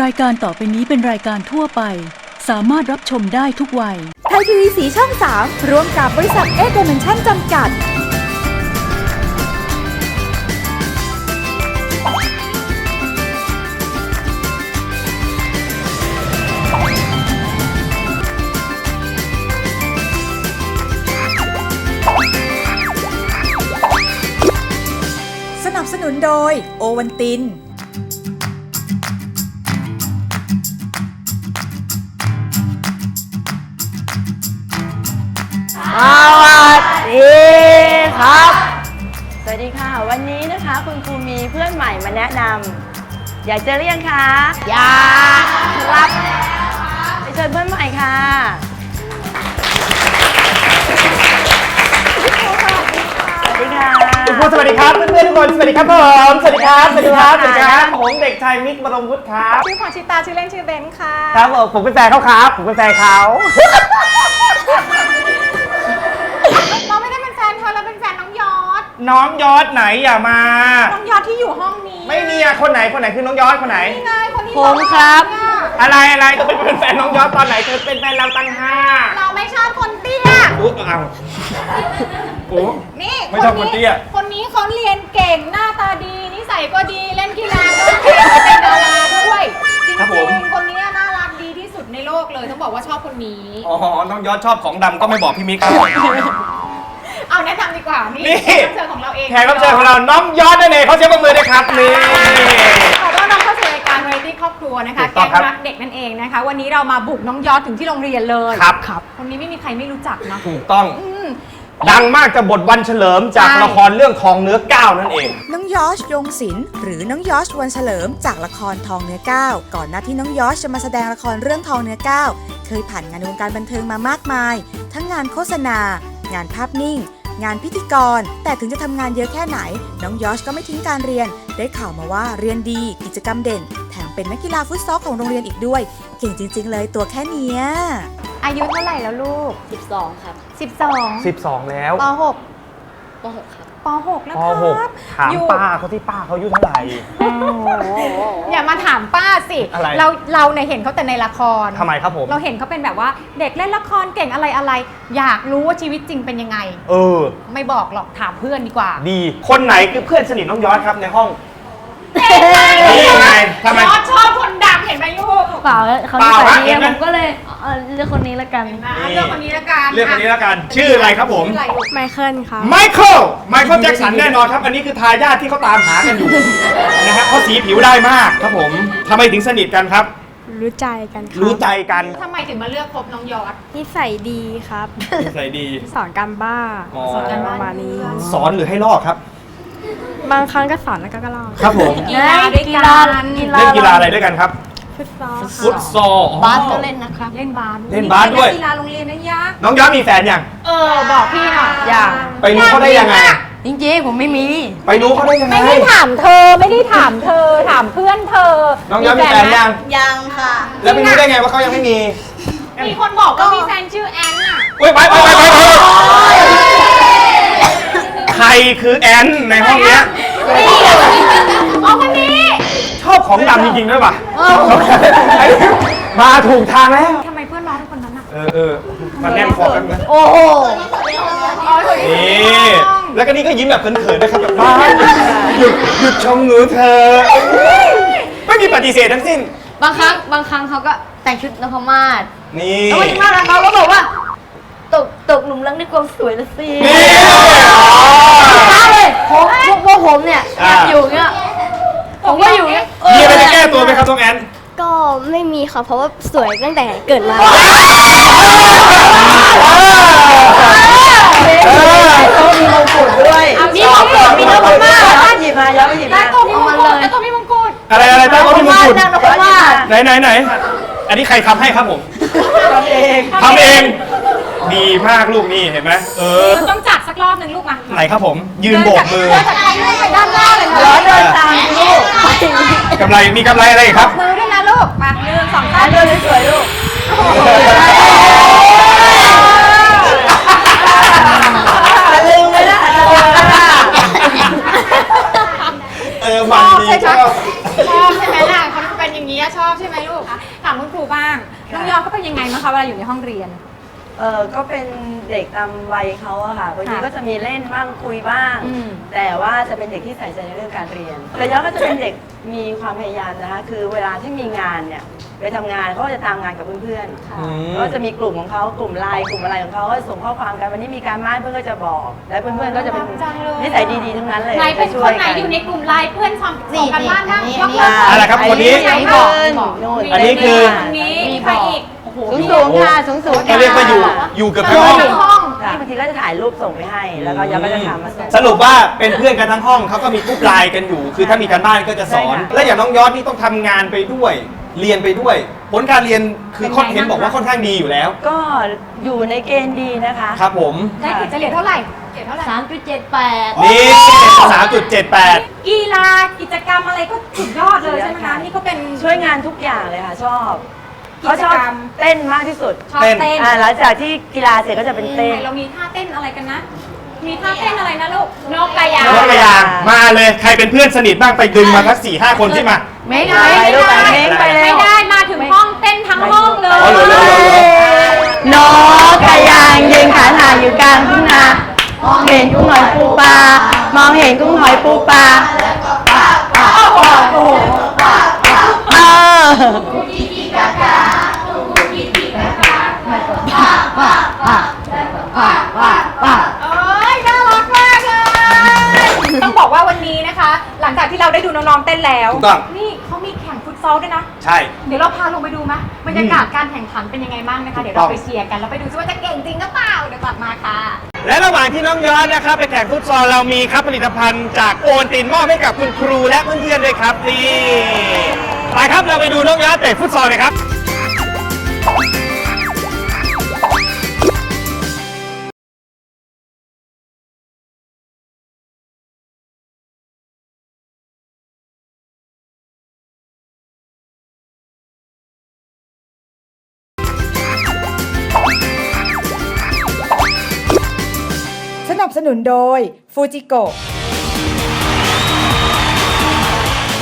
รายการต่อไปนี้เป็นรายการทั่วไป สามารถรับชมได้ทุกวัย ไทยทีวีสีช่อง 3 ร่วมกับบริษัทเอเดเมนชั่นจำกัด สนับสนุนโดย โอวันติน สวัสดีค่ะ วันนี้นะคะคุณครูมีเพื่อนใหม่มาแนะนำอยากเจอหรือยังคะอยากครับไปเชิญเพื่อนใหม่ค่ะสวัสดีค่ะคุณครูสวัสดีครับเพื่อนๆทุกคนสวัสดีครับผมสวัสดีครับสวัสดีครับสวัสดีครับผมเด็กชายมิกบรมวุฒิครับชื่อพรชิตาชื่อเล่นชื่อเบนค่ะครับผมผมเป็นแฟนเขาครับผมเป็นแฟนเขาเรา น้องยอดไหนอย่ามา น้องยอดที่อยู่ห้องนี้ไม่มีอะคนไหนคนไหนคือน้องยอดคนไหน นี่ไงคนที่ผมครับเนี่ยอะไรอะไรจะเป็นเป็นแฟนน้องยอดตอนไหนเธอเป็นแฟนเราตั้งห้าเราไม่ชอบคนเตี้ย อุ๊ยเอาโอ้ นี่ไม่ชอบคนเตี้ย คนนี้เขาเรียนเก่งหน้าตาดีนิสัยก็ดีเล่นกีฬาก็เก่งเป็นดาราด้วยจริงๆคนนี้น่ารักดีที่สุดในโลกเลยต้องบอกว่าชอบคนนี้ อ๋อน้องยอดชอบของดำก็ไม่บอกพี่มิกครับ เอาแนะนำดีกว่า นี่นี่ แขกรับเชิญของเราเองแขกรับเชิญของเราน้องยอดนั่นเองเขาเสียงปรบมือด้วยครับนี่ ขอต้อนรับเข้าสู่รายการ Variety ครอบครัวนะคะถูกต้แก๊องงครับรักเด็กนั่นเองนะคะ วันนี้เรามาบุกน้องยอดถึงที่โรงเรียนเลยครับครับคนนี้ไม่มีใครไม่รู้จักเนาะถูกต้องอืม ดังมากจากบทวันเฉลิมจากใช่ ละครเรื่องทองเนื้อก้าวนั่นเอง น้องยอชยงศิลป์หรือน้องยอชวันเฉลิมจากละครทองเนื้อก้าวก่อนหน้าที่น้องยอชจะมาแสดงละครเรื่องทองเนื้อก้าวเคยผ่านงานในวงการบันเทิงมามากมาย ทั้งงานโฆษณา งานภาพนิ่ง งานพิธีกร แต่ถึงจะทำงานเยอะแค่ไหน น้องยอชก็ไม่ทิ้งการเรียน ได้ข่าวมาว่าเรียนดี กิจกรรมเด่น แถมเป็นนักกีฬาฟุตซอลของโรงเรียนอีกด้วย เก่งจริง ๆ เลยตัวแค่เนี้ยอายุเท่าไหร่แล้วลูก 12 ครับ 12 12 แล้วปป .6 ครับ .6 ป .6 แล้วปครับ .6 ถามอยู่ ป้าเขาที่ป้าเขาอายุเท่าไหร่ อย่ามาถามป้าสิ อะไร เราเราเนี่ยเห็นเขาแต่ในละคร ทำไมครับผม เราเห็นเขาเป็นแบบว่าเด็กเล่นละครเก่งอะไรอะไร อยากรู้ว่าชีวิตจริงเป็นยังไง เออ ไม่บอกหรอกถามเพื่อนดีกว่า ดีคนไหนคือเพื่อนสนิทน้องยอดครับในห้องนี่ไงทำไม ยอดชอบคนดังเห็นไหมลูกเปล่าเขาเปนิล่าสัยฮะดีเห็นไหม ผมก็เลย เอ่อเลือกคนนี้ละกันอะเลือกคนนี้ละกันเรื่องคนนี้แล้วกัน ชื่ออะไรครับผม ชื่ออะไรลูกไมเคิลครับไมเคิล ไมเคิลแจ็คสันแน่นอนครับ อันนี้คือทายาทที่เขาตามหากันอยู่ นะฮะเพราะสีผิวได้มากครับผมทำไมถึงสนิทกันครับ รู้ใจกันครับรู้ใจกันทำไมถึงมาเลือกคบน้องยอด นิสัยดีครับนิสัยดี สอนการบ้านอ๋อ สอนการประมาณนี้ สอนหรือให้ลอกครับ บางครั้งก็สอนแล้วก็ก็เล่าครับผม กีฬาด้วยกันกีเล่นกีฬาอะไรด้วยกันครับ ฟุตซอลฟุตซอลอ๋อ บาสก็เล่นนะครับ เล่นบาสเล่นบาสด้วยกีฬาโรงเรียนนะยะน้องยอดมีแฟนยังเออ บอกพี่หน่อยอย่างไปรู้เขาได้ยังไง จริงๆผมไม่มี ไปรู้เขาได้ยังไง ไม่ได้ถามเธอไม่ได้ถามเธอ ถามเพื่อนเธอน้องยอดมีแฟนยัง ยังค่ะ แล้วไปรู้ได้ไงว่าเขายังไม่มีมีคนบอกว่ามีแฟนชื่อแอนน่ะเฮ้ยไปไปไปไปไปใครคือแอนในห้องเนี้ยอ๋อคนนี้ช อบของดำจริงๆด้วยป่ะมาถูกทางแล้ว ทำไมเพื่อนน้องเป็นคนนั้นอะ เออเออมาแน่นคอกันนะโอ้โหอ๋อคนนี้นี่แล้วก็นี่ก็ยิ้มแบบเขินๆนะครับแบบบ้าหยุดหยุดชมหนูเธอ ไม่มีปฏิเสธทั้งสิ้น บางครั้งบางครั้งเขาก็แต่งชุดนพมาศนี่ แล้ววันนี้มาแล้วเขาก็บอกว่า ตกตกหลุมรักในความสวยละสินี่ใช่เลยผมพวกพวกผมเนี่ยอยากอยู่เงี้ย ผมก็อยู่เงี้ย มีอะไรจะแก้ตัวไหมครับน้องแอนก็ไม่มีค่ะเพราะว่าสวยตั้งแต่เกิดมาเออมีมงกุฎด้วยมีมงกุฎมีนพมาศหยิบมาย้อนไปหยิบแล้มาวตัวมีมงเอากุฎมาเลยแล้วตัวมีมงกุฎอะไรอะไรใต้โต๊ะที่มงกุฎนพมาศไหนไหนไหนอันนี้ใครทำให้ครับผมทำเองทำเอง ดีมากลูกนี่เห็นไหมเออเราต้องจัดสักร อบหนึ่งลูกมาไหนครับผม ยืนโบกมือเดินจากทางนู้นไปด้านหน้าเลยนะร้อนเดินตามลูกกำไรมีกำไรอะไรอีกครับ มือด้วยนะลูกมาหนึ่งสองสามเดินสวยลูกลืมเลยนะอาจจะลืมนะเออชมันอบดีใช่ไหมชอบชอบใช่ไหมล่ะเขาเป็นอย่างนี้อะชอบใช่ไหมบ้างน้องยอเขาเป็นยังไงมั้างคะเวลาอยู่ในห้องเรียน เออก็เป็นเด็กตามวัยเขาอะค่ะบางทีค่ะก็จะมีเล่นบ้างคุยบ้าง อืม แต่ว่าจะเป็นเด็กที่ใส่ใจในเรื่องการเรียนแต่ยอดก็จะเป็นเด็กมีความพยายามนะคะ คือเวลาที่มีงานเนี่ยไปทำงานเขาก็จะตามงานกับเพื่อนๆ อืม ก็จะมีกลุ่มของเขากลุ่มไลน์กลุ่มอะไรของเขาก็ส่งข้อความกันวันนี้มีการบ้านเพื่อนก็จะบอก แล้วเพื่อนๆก็จะเป็นน่ารักจังเลย นิสัยดีๆทั้งนั้นเลยไหนเป็นจะช่ควยนไหนกัอยู่ในกลุ่มไลน์เพื่อนทำส่งกันบ้านบ้างนี่ยกนี่มือเอาละครับคนนี้ไหนบบออกกนู่นอันนี้คือ คนนี้มีใครอีกโอ้โห สูงสูงๆค่ะสูงสูงๆเขาเรียกว่าอยู่อยู่เกับทั้งห้องทั้งห้องที่บางทีก็จะถ่ายรูปส่งไปให้ แล้วก็ยอดก็จะถามมาส่ง สรุปว่าเป็นเพื่อนกันทั้งห้องเขาก็มีกรุ๊ปไลน์กันอยู่ คือถ้ามีการบ้านก็จะสอน ใช่ค่ะ และอย่างน้องยอดนี่ต้องทำงานไปด้วย เรียนไปด้วย ผลการเรียนคือค่อนเห็นบอกว่าค่อนข้างดีอยู่แล้ว ก็อยู่ในเกณฑ์ดีนะคะครับผม ได้เกรดเฉลี่ยเท่าไหร่เกรดเท่าไหร่ สามจุดเจ็ดแปดนี่สามจุดเจ็ดแปด กีฬากิจกรรมอะไรก็สุดยอดเลยใช่ไหมคะนี่ก็เป็น ช่วยงานทุกอย่างเลยค่ะชอบกิ เขาจชอบกรรมเต้นมากที่สุดชอบเต้นอ่าหลังจากที่กีฬาเสร็จก็จะเป็นเต้น เรามีท่าเต้นอะไรกันนะ มีท่าเต้นอะไรนะลูก นกกระยางน้องกระยางมาเลยใครเป็นเพื่อนสนิทบ้างไปดึงมาทั้งสี่ห้าคนที่มา ไม่ได้ไปลูกไปเม้งไปเร็ไม่วได้มาถึงห้องเต้นทั้งห้องเลย อ๋อเหรอเหรอเหรอเหรอ นกกระยางยืนขาหนาอยู่กลางทุ่งนามองเห็นกุ้งหอยปูปลามองเห็นกุ้งหอยปูปลาเออ ที่เราได้ดูน้องๆเต้นแล้วถูกต้อง นี่เขามีแข่งฟุตซอลด้วยนะ ใช่ เดี๋ยวเราพาลงไปดูไหมบรรยากาศการแข่งขันเป็นยังไงบ้างนะคะ เดี๋ยวเราไปเชียร์กันแล้วไปดูซิว่าจะเก่งจริงหรือเปล่า เดี๋ยวกลับมาค่ะ และระหว่างที่น้องยอดนะครับไปแข่งฟุตซอลเรามีครับผลิตภัณฑ์จากโอนตินมอบให้กับคุณครูและเพื่อนๆด้วยครับนี่ไปครับเราไปดูน้องยอดเตะฟุตซอลเลยครับ นับสนุนโดยฟูจิโก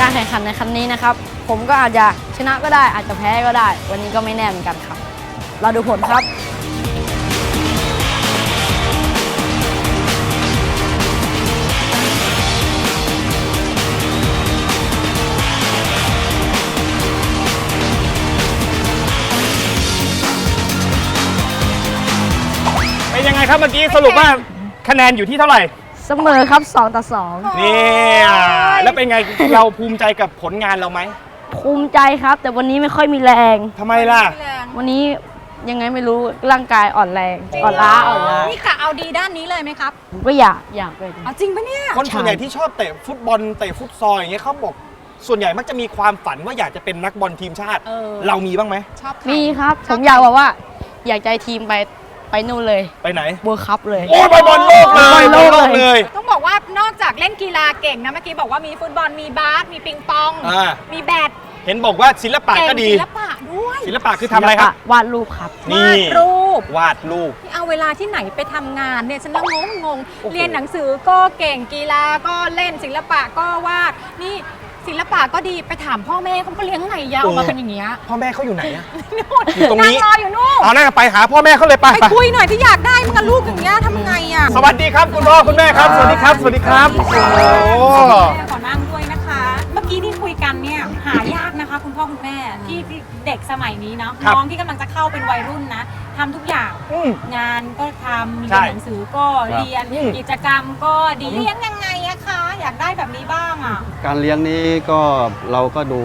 การแข่งขันในครั้งนี้นะครับ ผมก็อาจจะชนะก็ได้อาจจะแพ้ก็ได้ วันนี้ก็ไม่แน่เหมือนกันครับ เราดูผลครับ เป็นยังไงครับเมื่อกี้สรุปว่า คะแนนอยู่ที่เท่าไหร่ เสมอครับ 2 ต่อ เนี่ยแล้วเป็นไงเราภูมิใจกับผลงานเราไหม2 ภูมิใจครับ แต่วันนี้ไม่ค่อยมีแรง ทำไมล่ะวันนี้ยังไงไม่รู้ร่างกายอ่อนแรง อ่อนล้าอ่อนล้านี่กะเอาดีด้านนี้เลยไหมครับผมก็อยากอยากเป็นเอาจริงปะเนี่ย คนส่วนใหญ่ที่ชอบเตะฟุตบอลเตะฟุตซอลอย่างเงี้ยเขาบอกส่วนใหญ่มักจะมีความฝันว่าอยากจะเป็นนักบอลทีมชาติ เออ เรามีบ้างไหมชอบใครมีครับ ผมอยากบอกว่า อยากใจทีมไป ไปนู่นเลยไปไหน เวิร์คัพเลย โอ้ยไปบอลโลกเลยบอลโลกบอเลยเลย ต้องบอกว่านอกจากเล่นกีฬาเก่งนะเมื่อกี้บอกว่ามีฟุตบอลมีบาสมีปิงปอง อ่า มีแบดเห็นบอกว่าศิลปะเก่งก็ดี ศิลปะด้วยศิลปะคือทำอะไรครับ วาดรูปครับ นี่ วาดรูปวาดรูปเอาเวลาที่ไหนไปทำงานเนี่ยฉันละงงงงเรียนหนังสือก็เก่งกีฬาก็เล่นศิลปะก็วาดนี่ ศิลปะก็ดีไปถามพ่อแม่เขาก็เลี้ยงไงยาวออกมาเป็นอย่างเงี้ยพ่อแม่เขาอยู่ไหนอะนู่นอยู่ตรงนี้ นั่งรออยู่นู่นเอานั่นไปหาพ่อแม่เขาเลยไปไปไปคุยหน่อยที่อยากได้มึงกับลูกอย่างเงี้ยทำไงอะสวัสดีครับคุณพ่อคุณแม่ครับ สวัสดีครับ สวัสดีครับโอ้โหขอนั่งด้วยนะคะ เมื่อกี้ที่คุยกันเนี่ยหายากนะคะ คุณพ่อคุณแม่ที่ที่เด็กสมัยนี้เนาะครับน้องที่กำลังจะเข้าเป็นวัยรุ่นนะทำทุกอย่าง อืม งานก็ทำเรีใช่ยนหนังสือก็เรียน อืม กิจกรรมก็ดีเลี้ยงยังไงอะคะ อยากได้แบบนี้บ้างอะการเลี้ยงนี้ก็เราก็ดู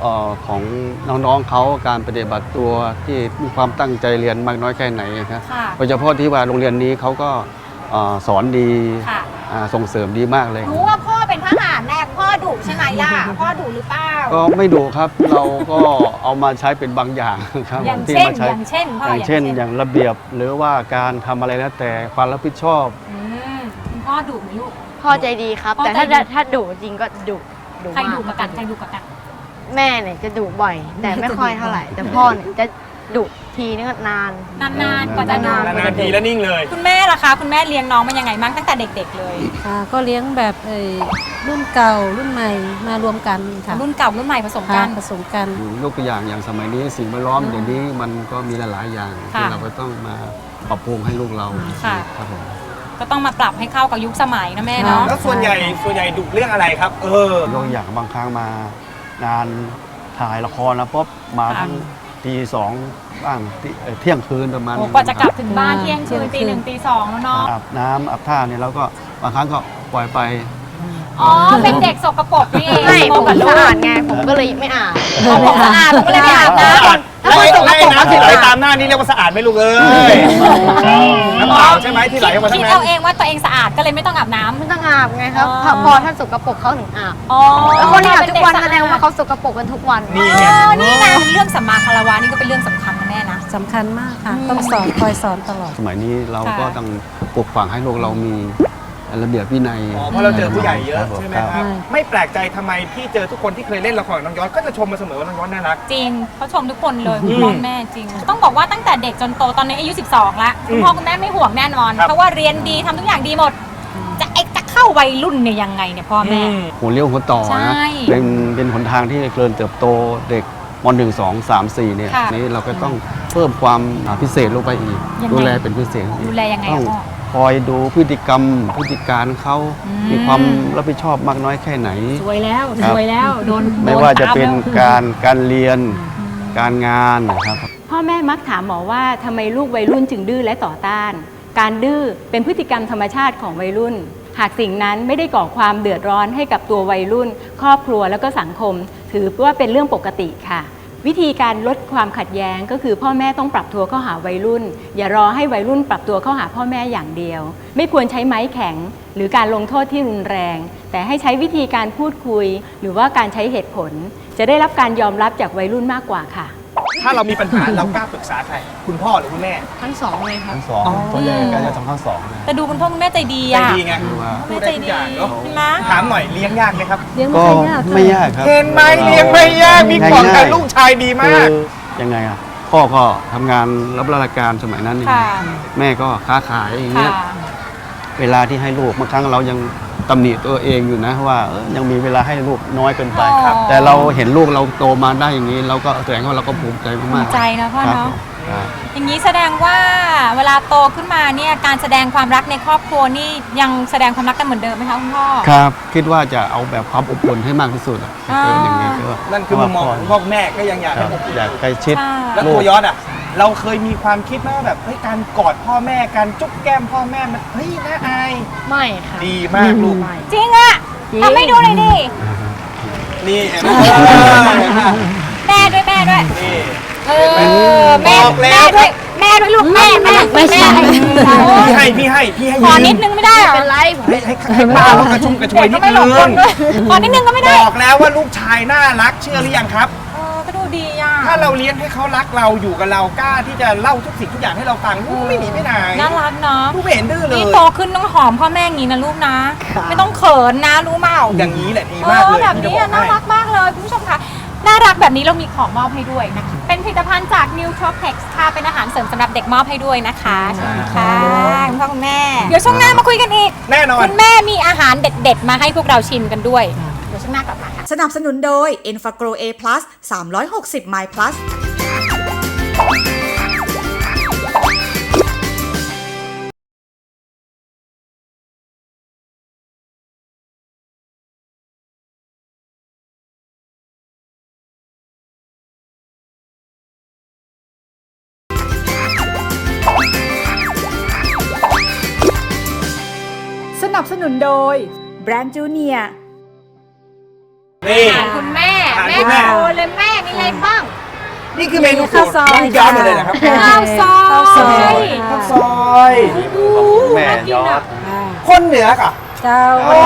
เออของน้องๆเขาการปฏิบัติตัวที่มีความตั้งใจเรียนมากน้อยแค่ไหนนะครับค่ะ โดยเฉพาะที่ว่าโรงเรียนนี้เขาก็เอ่อสอนดีค่ะ อ่าส่งเสริมดีมากเลย รู้ว่าพ่อเป็นทหารแน่พ่อดุใช่ไหมล่ะ พ่อดุหรือเปล่า ก็ไม่ดูครับ เราก็เอามาใช้เป็นบางอย่างครับอย่างที่เช่น มาใช้อย่างเช่นพ่อออย่างเช่น อย่างระเบียบหรือว่าการทำอะไรแล้วแต่ความรับผิดชอบ อืมคุณพ่อดุไหมลูก พ่อใจดีครับ พ่อแต่ถ้าใจดี ถ้าดุจริงก็ดุดุใครมากดุกับกันใครดุกับกัน แม่เนี่ยจะดุบ่อย แต่ไม่ค่อยเท่าไหร่ แต่พ่อเนี่ยจะดุทีนี่ก็นาน นานๆกว่าจะนาน นานๆทีแล้วนิ่งเลย คุณแม่ล่ะคะคุณแม่เลี้ยงน้องมันยังไงบ้างตั้งแต่เด็ก ๆ เลยค่ะก็เลี้ยงแบบเอ่ยรุ่นเก่ารุ่นใหม่มารวมกันค่ะรุ่นเก่ารุ่นใหม่ผสมกัค่ะน ผสมกัน ยกตัวอย่างอย่างสมัยนี้สิ่งแวดล้อมเดี๋ยวนี้มันก็มีหลายๆอย่างค่ะที่เราก็ต้องมาปรับปรุงให้ลูกเราค่ะ ครับผม ก็ต้องมาปรับให้เข้ากับยุคสมัยนะแม่เนาะ แล้วส่วนใหญ่ส่วนใหญ่ดุเรื่องอะไรครับ เออ ยกตัวอย่างบางครั้งมางานถ่ายละครแล้วปุ๊บมาค่ะทั้งตีสองบ้างที่เอ่อเที่ยงคืนประมาณโอ้นี้กว่าจะกลับถึงบ้านอ่าเที่ยงคืนเที่ยงคืนตีหนึ่งตีสองแล้วเนาะ อาบน้ำอาบท่าเนี่ยเราก็บางครั้งก็ปล่อยไป อ๋อ เป็นเด็กสกปรกนี่เองไม่ผมกับลูสะกอาดไง ผมก็เลยไม่อาบอ๋อผมสะอาดผมก็เลยไม่อาบน้สะอาดแล้วไอ้ไอ้น้ำที่ไหลตามหน้านี่เรียกว่าสะอาดไหมลูกเอ้ยน้ำเปล่าใช่ไหมที่ไหลออกมาำทั้คิงดนั้เอาน เองว่าตัวเองสะอาดก็เลยไม่ต้องอาบน้ำไม่ต้องอาบไงครับอ๋อพอพอท่านสกปรกเขาถึงอาบอ๋อแล้วคนที่อาบทุกวันเป็แสเด็ดงว่าเขาสกปรกกันทุกวัน นี่อ๋ไงอนี่ไงเรื่องสัมมาคารวะนี่ก็เป็นเรื่องสำคัญนะแม่นะ สำคัญมากค่ะ ต้องสอนคอยสอนตลอด สมัยนี้เราก็ค่ะต้องปลูกฝังให้ลูกเรามี ระเบียบวินัยอ๋อเพราะเราเจอผู้ใหญ่เยอะใช่ไหมครับใช่ไม่แปลกใจทำไมพี่เจอทุกคนที่เคยเล่นละครกับน้องยอดก็จะชมมาเสมอว่าน้องยอดน่ารัก จริงเขาชมทุกคนเลยอืมคุณพ่อคุณแม่จริง ต้องบอกว่าตั้งแต่เด็กจนโตตอนนี้อายุ 12แล้วคุณพ่อคุณแม่ไม่ห่วงแน่นอน ครับ เพราะว่าเรียนดีทำทุกอย่างดีหมด จะไอ้จะเข้าวัยรุ่นเนี่ยยังไงเนี่ยพ่อแม่ อืม หัวเลี้ยวหัวต่อใช่นะเป็นเป็นหนทางที่เจริญเติบโตเด็กมหนึ่งสองสามสี่เนี่ยค่ะนี้เราก็ต้องเพิ่มความอ่าพิเศษลงไปอีก ยังไง ดูแลเป็นพิเศษดูแลยังไงต้อะองพ่อ คอยดูพฤติกรรมพฤติการเขาอืมมีความรับผิดชอบมากน้อยแค่ไหน สวยแล้วครัสบวยแล้วโดนไม่โดว่าจะตมเป็นแล้วการการเรียนการงานนะครับ พ่อแม่มักถามหมอว่าทำไมลูกวัยรุ่นจึงดื้อและต่อต้าน การดื้อเป็นพฤติกรรมธรรมชาติของวัยรุ่น หากสิ่งนั้นไม่ได้ก่อความเดือดร้อนให้กับตัววัยรุ่น ครอบครัวแล้วก็สังคม ถือว่าเป็นเรื่องปกติค่ะ วิธีการลดความขัดแย้งก็คือพ่อแม่ต้องปรับตัวเข้าหาวัยรุ่น อย่ารอให้วัยรุ่นปรับตัวเข้าหาพ่อแม่อย่างเดียว ไม่ควรใช้ไม้แข็ง หรือการลงโทษที่รุนแรง แต่ให้ใช้วิธีการพูดคุย หรือว่าการใช้เหตุผล จะได้รับการยอมรับจากวัยรุ่นมากกว่าค่ะ ถ้าเรามีปัญหาเรากล้าปรึกษาใครคุณพ่อหรือคุณแม่ ทั้งสองเลยครับทั้งสองส่วนใหญ่ก็จะทำทั้งสองนะแต่ดูคุณพ่อคุณแม่ใจดีใจอะดีไงคือว่าแม่ใจดีพูดได้ทุกอย่างเนอะใช่ไหมถามหน่อยเลี้ยงยากไหมครับ เลี้ยงก็ไม่ยากค่ะไม่ยากครับเห็นไหมเลี้ยงไม่ยากมีกล่องกับลูกชายดีมาคืกอยังไงอะพ่อก็ทำงานรับราชการสมัยนั้นนี่ค่ะแม่ก็ค้าขายอย่างค่ะเงี้ยเวลาที่ให้ลูกบางครั้งเรายัง ตำหนิตัวเองอยู่นะว่าเอ้ยยังมีเวลาให้ลูกน้อยเกินไปครับ แต่เราเห็นลูกเราโตมาได้อย่างนี้ เราก็แสดงว่าเราก็ภูมิใจภูมากมิๆใจนะพ่อครับเนาะครับ อย่างนี้แสดงว่าเวลาโตขึ้นมาเนี่ยการแสดงความรักในครอบครัวนี่ยังแสดงความรักกันเหมือนเดิมไหมคะคุณพ่อ ครับ คิดว่าจะเอาแบบความอบอุ่นให้มากที่สุดอะอ่า เอออย่างนี้ก็นั่นคือมุมมองของพ่อแม่ก็ยังอยากครัให้บอบอุ่นอยากใกล้ชิด ค่ะ แล้วลูตักวยอดอะ เราเคยมีความคิดไหมว่าแบบเฮ้ยการกอดพ่อแม่การจุ๊บแก้มพ่อแม่มันเฮ้ยน่าอายไม่ค่ะดีมากลูกจริงอะทำให้ดูหน่อยดิ นี่เห็นไหมแม่ด้วยแม่ด้วย นี่ เออ แม่บอกแล้แม่ว ด้วยแม่ด้วยลูกแม่แม่ไม่ใช่แม่พี่ให้พี่ให้พี่ให้ขอยืมนิดนึงไม่ได้เหรอเป็นไรผมให้ให้ให้ป้าเขากระชุ่มกระชวยนิดไม่นึหลงงคนด้วยขอนิดนึงก็ไม่ได้ บอกแล้วว่าลูกชายน่ารักเชื่อหรือยังครับเออก็ดูดีอะ ถ้าเราเลี้ยงให้เขารักเราอยู่กับเรากล้าที่จะเล่าทุกสิ่งทุกอย่างให้เราฟังลูกไม่หนีไปไหนน่ารักเนาะลูกไม่เห็นดื้อเลยนี่โตขึ้นต้องหอมพ่อแม่อย่างนี้นะลูกนะ ไม่ต้องเขินนะรู้เปล่าอย่างนี้แหละดีเอมากอเลยแบบนี้อะที่จะน่าบอรักมากเลยคุณผู้ชมคะน่ารักแบบนี้เรามีของมอบให้ด้วยนะคะ เป็นผลิตภัณฑ์จาก n e w t r o p e x ค่ะ เป็นอาหารเสริมสำหรับเด็กมอบให้ด้วยนะคะขอบคุณค่ะคุณพ่อคุณแม่ เดี๋ยวช่วงหน้ามาคุยกันอีก แน่นอน คุณแม่มีอาหารเด็ด ๆ มาให้พวกเราชิมกันด้วยเดี๋ยว ช่วงหน้ากลับมาค่ะสนับสนุนโดย e n f a g r o A+ 360 My Plus สนับสนุนโดยแบรนด์จูเนียร์ นี่คุณแม่อาหารแม่คุณแม่โตเลยแม่มีอะไรบ้าง นี่คือเมนูโปรข้าวดซอยน้องย้อนหมดเลยนะครับข้าวซอย ข้าวซอยข้าวซอยแม่ยอด คนเหนือกะเจ้าโอ้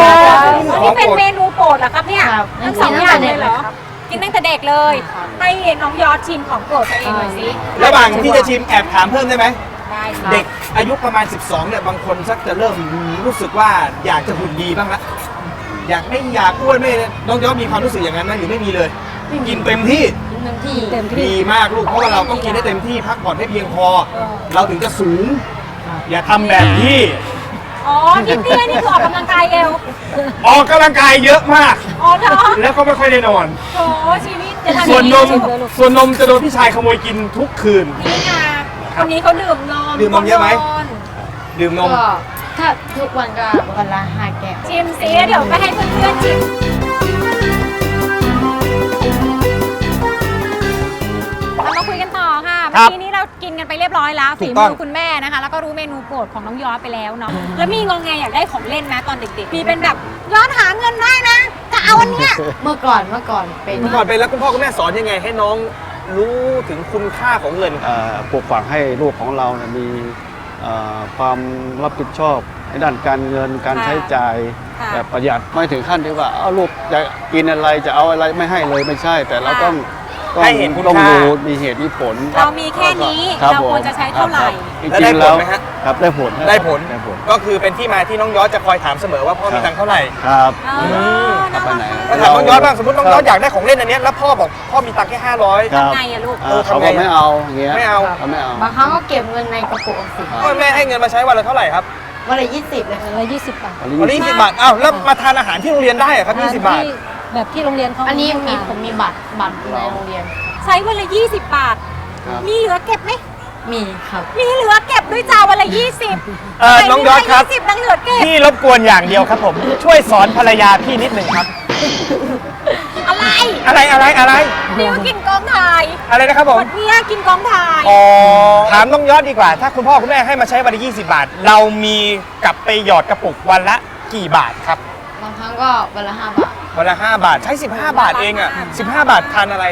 อันนี้เป็นเมนูโปรดเหรอครับเนี่ยทั้งสองอย่างเลยเหรอ กินตั้งแต่เด็กเลย ให้น้องยอดชิมของโปรดตัวเองหน่อยสิระหว่างที่จะชิมแอบถามเพิ่มได้ไหม ได้ค่ะเด็กอายุประมาณ 12เนี่ยบางคนสักจะเริ่มรู้สึกว่าอยากจะหุ่นดีบ้างละ อยากไม่อยากอ้วนไม่น้องย้อนมีความรู้สึกอย่างนั้นไหมหรือไม่มีเลย กินเต็มที่มเต็มที่เต็มที่ ดีมากลูกเพราะว่าเราต้องกินให้เต็มที่พักผ่อนให้เพียงพอ เราถึงจะสูง อย่าทำแบบที่ อ๋อที่เตี้ยนี่คือออกกำลังกายเอวออกกำลังกายเยอะมาก อ๋อเนาะแล้วก็ไม่ค่อยได้นอนโอ้ชีวิตจะทำส่วนนมอย่างเลยลูกส่วนนมจะโดนพี่ชายขโมยกินทุกคืน นี่ไงคนนี้เขาดื่มนมดื่มนมเยอะไหมขานดื่มนม ก็ ถ้าทุกวันก็วันละห้าแก้วชิมสิเดี๋ยวไปให้เพื่อนๆชิมเรามาคุยกันต่อค่ะครัเมื่บอกี้นี้เรากินกันไปเรียบร้อยแล้วถูฝีกต้มือง อคุณแม่นะคะ แล้วก็รู้เมนูโปรดของน้องยอดไปแล้วเนาะแล้วมีงงแงอยากได้ของเล่นไหมตอนเด็กๆมีเป็นแบบยอดหาเงินได้นะจะเอาอันเนี้ย เมื่อก่อนเมื่อก่อนเป็นเมื่อก่อนเป็นแล้วคุณพ่อคุณแม่สอนยังไง ให้น้องรู้ถึงคุณค่าของเงิน เอ่อปลูกฝังให้ลูกของเราเนี่ยมีเอ่อ ความรับผิดชอบในด้านการเงินการค่ะใช้จ่ายค่ะแบบประหยัดไม่ถึงขั้นที่ว่าเอาลูกจะกินอะไรจะเอาอะไรไม่ให้เลยไม่ใช่ แต่เราต้องต้องให้เห็นคุณต้องค่ารู้มีเหตุมีผลเรามีแค่นี้บเราควรผมจะใช้เท่าไหร่คบแล้วได้จริงๆผลไหมฮะ ครับได้ผลได้ผล ได้ผลก็คือเป็นที่มาที่น้องยอดจะคอยถามเสมอว่าพ่อมีตังค์เท่าไหร่ ครับ อ๋อ ครับไปไหนแล้วถามน้องยอดบ้างสมมติน้องยอดอยากได้ของเล่นอันเนี้ยแล้วพ่อบอกพ่อมีตังค์แค่ห้าร้อย ครับไงอะลูก เออเขาก็ไม่เอาอย่างเงี้ยไม่เอาเขาไม่เอาบางครั้งก็เก็บเงินในกระปุกออมสินพ่อแม่ให้เงินมาใช้วันละเท่าไหร่ครับวันละยี่สิบเลยค่ะวันละยี่สิบบาทอันนี้วันละยี่สิบบาทอ้าวแล้วมาทานอาหารที่โรงเรียนได้เหรอครับยี่สิบบาท ที่แบบที่โรงเรียนเขาอันนี้มีให้ผมมีบัตรบัตรในโรงเรียน ใช้วันละ 20 บาท ครับมีเหลือเก็บไหม มีครับ มีเหลือเก็บด้วยจ้าวันละ20เอ่อน้องยอดครับ ยี่สิบนังเหลือเก็บพี่รบกวนอย่างเดียวครับผม ช่วยสอนภรรยาพี่นิดหนึ่งครับ อะไรอะไรอะไรอะไรนี่ก็กินกองถ่ายอะไรนะครับผมวันเนี้ยกินกองถ่ายอ๋อถามน้องยอดดีกว่า ถ้าคุณพ่อคุณแม่ให้มาใช้วันละ20 บาท เรามีกลับไปหยอดกระปุกวันละกี่บาทครับ บางครั้งก็วันละห้าบาทวันละ 5 บาทใช้ 15 บาทเองอะ15 บาททานอะไร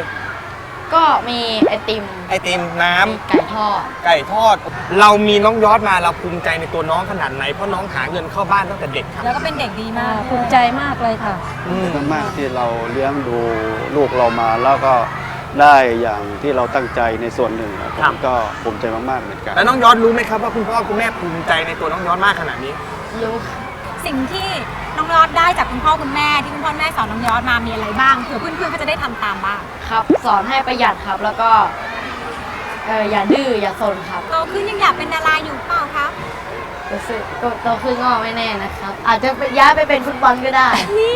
ก็มีไอติมไอติมน้ำ มีไก่ทอด ไก่ทอด เรามีน้องยอดมาเราภูมิใจในตัวน้องขนาดไหน เพราะน้องหาเงินเข้าบ้านตั้งแต่เด็กครับแล้วก็เป็นเด็กดีอ่ามากภูมิใจมากเลยค่ะเป็นมากที่เราเลี้ยงดูลูกเรามาแล้วก็ได้อย่างที่เราตั้งใจในส่วนหนึ่งผครัมบก็ภูมิใจมากๆเหมือนกันแล้วน้องยอดรู้ไหมครับว่าคุณพ่อคุณแม่ภูมิใจในตัวน้องยอดมากขนาดนี้ รู้สิ่งที่ น้องยอดได้จากคุณพ่อคุณแม่ที่คุณพ่อคุณแม่สอนน้องยอดมามีอะไรบ้างเผื่อเพื่อนๆก็จะได้ทำตามบ้างครับ สอนให้ประหยัดครับ แล้วก็เอออย่าดื้ออย่าซนครับโตขึ้นยังอยากเป็นดาราอยู่เปล่าครับรู้สึกก็โตขึ้นก็ไม่แน่นะครับ อาจจะไปย้ายไปเป็นฟุตบอลก็ได้ นี่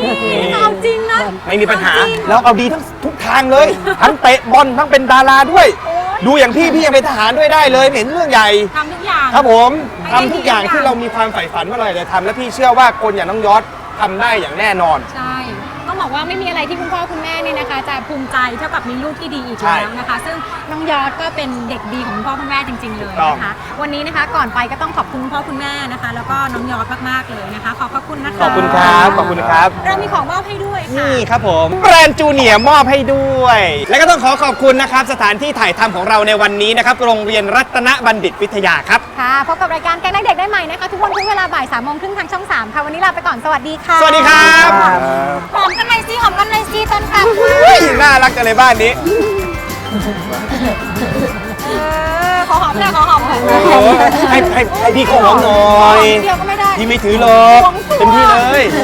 เอาจริงนะไม่มีปัญหาเอจริง เราเอาดีทั้งทุกทางเลย ทั้งเตะบอลทั้งเป็นดาราด้วย โอ๊ย ดูอย่างพี่พี่ยังเป็นทหารด้วยได้เลยไม่เห็นเรื่องใหญ่ ทำทุกอย่าง ครับผมไม่ทำได้ทุกอย่างดีทุกอย่างที่เรามีความใฝ่ฝันว่าเราอยากจะทำและพี่เชื่อว่าคนอย่างน้องยอด ทำได้อย่างแน่นอน ใช่ ต้องบอกว่าไม่มีอะไรที่คุณพ่อคุณแม่เนี่ยนะคะ จะภูมิใจเท่ากับมีลูกที่ดีอีกใช่แล้วนะคะ ซึ่งน้องยอดก็เป็นเด็กดีของคุณพ่อคุณแม่จริง ๆ เลยต้องนะคะ วันนี้นะคะก่อนไปก็ต้องขอบคุณคุณพ่อคุณแม่นะคะ แล้วก็น้องยอดมากๆเลยนะคะ ขอบพระคุณนะคะขอบคุณครับ ขอบคุณครับ เรามีของมอบให้ด้วยค่ะ นี่ครับผมแบรนด์จูเนียร์มอบให้ด้วย และก็ต้องขอขอบคุณนะครับ สถานที่ถ่ายทำของเราในวันนี้นะครับ โรงเรียนรัตนบัณฑิตวิทยาครับ ค่ะพบกับรายการแกงนักเด็กได้ ใหม่นะคะ ทุกวันทุกเวลาบ่ายสามโมงครึ่งทางช่อง 3 ค่ะ วันนี้ลาไปก่อนสวัสดีค่ะสวัสดีครับหอมกันหน่อยสิหอมกันหน่อยสิตอนกลับอุ้ยน่ารักจังเลยบ้านนี้ เออขอหอมหน่อยขอหอมหน่อยโอ้โหให้ให้ให้พี่เขาหอมหน่อย เดียวก็ไม่ได้ พี่ไม่ถือหรอกหวงตัวเต็มที่เลยเ